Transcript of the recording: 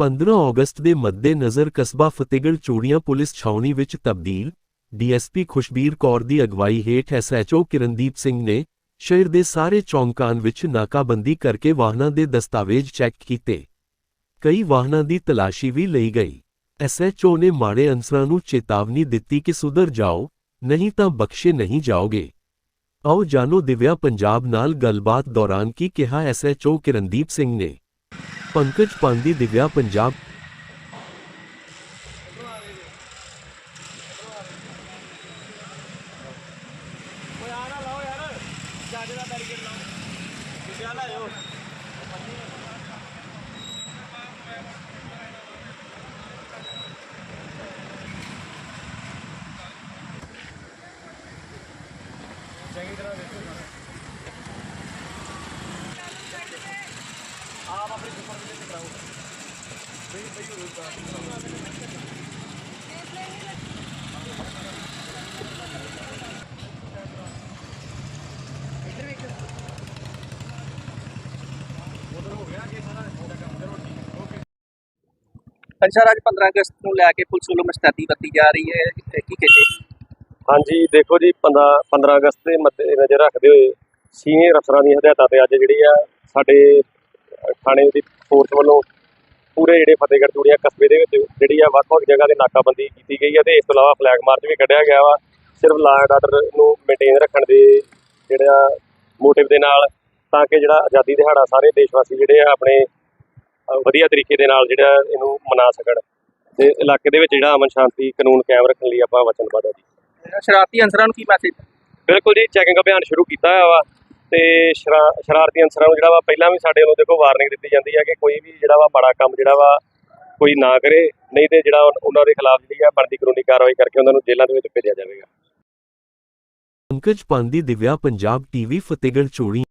15 ਅਗਸਤ ਦੇ ਮੱਦੇਨਜ਼ਰ ਕਸਬਾ ਫਤਿਹਗੜ੍ਹ ਚੂੜੀਆਂ ਪੁਲਿਸ ਛਾਉਣੀ ਵਿੱਚ ਤਬਦੀਲ, ਡੀਐਸਪੀ ਖੁਸ਼ਬੀਰ ਕੌਰ ਦੀ ਅਗਵਾਈ ਹੇਠ ਐਸਐਚਓ ਕਿਰਨਦੀਪ ਸਿੰਘ ਨੇ ਸ਼ਹਿਰ ਦੇ ਸਾਰੇ ਚੌਂਕਾਂ ਵਿੱਚ ਨਾਕਾਬੰਦੀ ਕਰਕੇ ਵਾਹਨਾਂ ਦੇ ਦਸਤਾਵੇਜ਼ ਚੈੱਕ ਕੀਤੇ। ਕਈ ਵਾਹਨਾਂ ਦੀ ਤਲਾਸ਼ੀ ਵੀ ਲਈ ਗਈ। ਐਸਐਚਓ ਨੇ ਮਾੜੇ ਅਨਸਰਾਂ ਨੂੰ ਚੇਤਾਵਨੀ ਦਿੱਤੀ ਕਿ ਸੁਧਰ ਜਾਓ, ਨਹੀਂ ਤਾਂ ਬਖਸ਼ੇ ਨਹੀਂ ਜਾਓਗੇ। ਆਓ ਜਾਣੋ ਦਿਵਿਆ ਪੰਜਾਬ ਨਾਲ ਗੱਲਬਾਤ ਦੌਰਾਨ ਕੀ ਕਿਹਾ ਐਸਐਚਓ ਕਿਰਨਦੀਪ ਸਿੰਘ ਨੇ। ਪੰਕਜ ਪਾਂਦੀ ਦਿਵਿਆ ਪੰਜਾਬ ਓਏ ਆ ਨਾ ਲਾਓ ਯਾਰ ਜੱਜ ਦਾ ਬੈਰੀਕੇਡ ਲਾਓ ਕਿੱਥੇ ਲਾਇਓ ਚੰਗੀ ਤਰ੍ਹਾਂ ਵੇਖੋ ਆਪ ਆਪਣੀ ਸੁਪਰ ਵਿੱਚ ਉਧਰ ਹੋ ਗਿਆ ਕਿ ਸਾਰਾ ਕੰਮ ਚਲੋ ਠੀਕ ਓਕੇ ਸਰ ਅੱਜ 15 ਅਗਸਤ ਨੂੰ ਲੈ ਕੇ ਪੁਲਿਸ ਵੱਲੋਂ ਮੁਸਤੈਦੀ ਵਰਤੀ ਜਾ ਰਹੀ ਹੈ ਕੀ ਕਹਿੰਦੇ? ਹਾਂਜੀ, ਦੇਖੋ ਜੀ 15 15 ਅਗਸਤ ਦੇ ਮੱਦੇ ਨਜ਼ਰ ਰੱਖਦੇ ਹੋਏ ਸੀਨੀਅਰ ਅਫਸਰਾਂ ਦੀਆਂ ਹਦਾਇਤਾਂ ਤੇ ਅੱਜ ਜਿਹੜੀ ਆ ਸਾਡੇ ਥਾਣੇ ਦੀ ਫੋਰਸ ਵੱਲੋਂ ਪੂਰੇ ਜਿਹੜੇ ਫਤਿਹਗੜ੍ਹ ਚੂੜੀਆਂ ਕਸਬੇ ਦੇ ਵਿੱਚ ਜਿਹੜੀ ਆ ਵੱਖ-ਵੱਖ ਜਗ੍ਹਾ ਤੇ ਨਾਕਾਬੰਦੀ ਕੀਤੀ ਗਈ ਹੈ ਤੇ ਇਸ ਤੋਂ ਇਲਾਵਾ ਫਲੈਗ ਮਾਰਚ ਵੀ ਕੱਢਿਆ ਗਿਆ ਵਾ। ਸਿਰਫ ਲਾਅ ਐਂਡ ਆਰਡਰ ਨੂੰ ਮੇਨਟੇਨ ਰੱਖਣ ਦੇ ਜਿਹੜਾ ਮੋਟਿਵ ਦੇ ਨਾਲ ਤਾਂ ਕਿ ਜਿਹੜਾ ਆਜ਼ਾਦੀ ਦਿਹਾੜਾ ਸਾਰੇ ਦੇਸ਼ ਵਾਸੀ ਜਿਹੜੇ ਆ ਆਪਣੇ ਵਧੀਆ ਤਰੀਕੇ ਦੇ ਨਾਲ ਜਿਹੜਾ ਇਹਨੂੰ ਮਨਾ ਸਕਣ। ਤੇ ਇਲਾਕੇ ਦੇ ਵਿੱਚ ਜਿਹੜਾ ਅਮਨ ਸ਼ਾਂਤੀ ਕਾਨੂੰਨ ਕਾਇਮ ਰੱਖਣ ਲਈ ਆਪਾਂ ਵਚਨਬੱਧ ਹਾਂ ਜੀ। ਸ਼ਰਾਰਤੀ ਅਨਸਰਾਂ ਨੂੰ ਕੀ ਮੈਸੇਜ ਬਿਲਕੁਲ ਜੀ ਚੈਕਿੰਗ ਅਭਿਆਨ ਸ਼ੁਰੂ ਕੀਤਾ ਹੋਇਆ ਵਾ। ਤੇ ਸ਼ਰਾਰਤੀ ਅਨਸਰਾਂ ਨੂੰ ਜਿਹੜਾ ਵਾ ਪਹਿਲਾਂ ਵੀ ਸਾਡੇ ਵੱਲੋਂ ਦੇਖੋ ਵਾਰਨਿੰਗ ਦਿੱਤੀ ਜਾਂਦੀ ਹੈ ਕਿ ਕੋਈ ਵੀ ਜਿਹੜਾ ਵਾ ਬੜਾ ਕੰਮ ਜਿਹੜਾ ਵਾ ਕੋਈ ਨਾ ਕਰੇ, ਨਹੀਂ ਤੇ ਜਿਹੜਾ ਉਹਨਾਂ ਦੇ ਖਿਲਾਫ ਜਿਹੜੀ ਆ ਬਣਦੀ ਕਾਨੂੰਨੀ ਕਾਰਵਾਈ ਕਰਕੇ ਉਹਨਾਂ ਨੂੰ ਜੇਲ੍ਹਾਂ ਦੇ ਵਿੱਚ ਭੇਜਿਆ ਜਾਵੇਗਾ। ਪੰਕਜ ਪਾਂਦੀ, ਦਿਵਿਆ, ਪੰਜਾਬ ਟੀਵੀ, ਫਤਿਹਗੜ੍ਹ ਚੂੜੀ